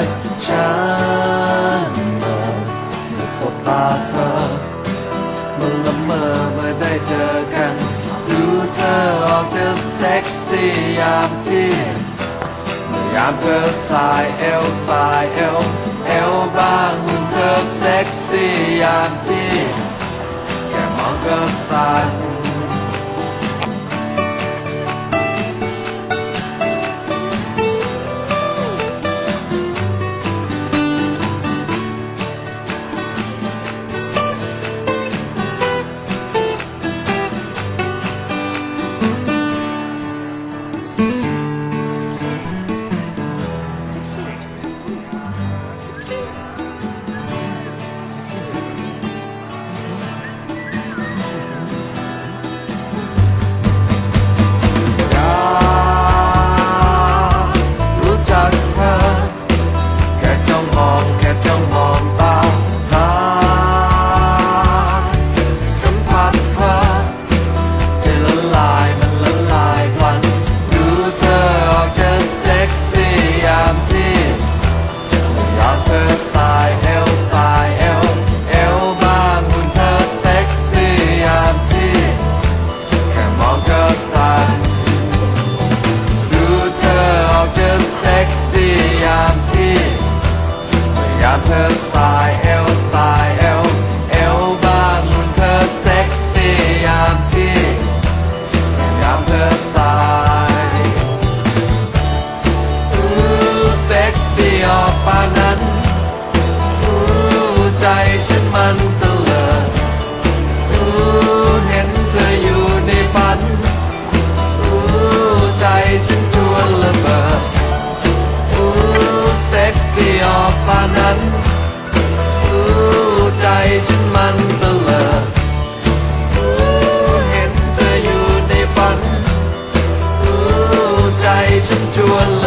ย ฉันเมื่อเมื่อสบตาเธอมันละเมอเมื่อได้เจอกัน ดูเธอออกจะเซ็กซี่ยามที่เมื่อยามเธอสายเอวสายเอวเอวบางเธอเซ็กซี่ยามที่แค่มองก็สั่น อย ยามเธอสายเอวสายเอวเอวบานุเธอเซ็กซี่ยามที่ยามเธอสายอู้เซ็กซี่ออกปานนั้นอู้ใจฉันมันต to a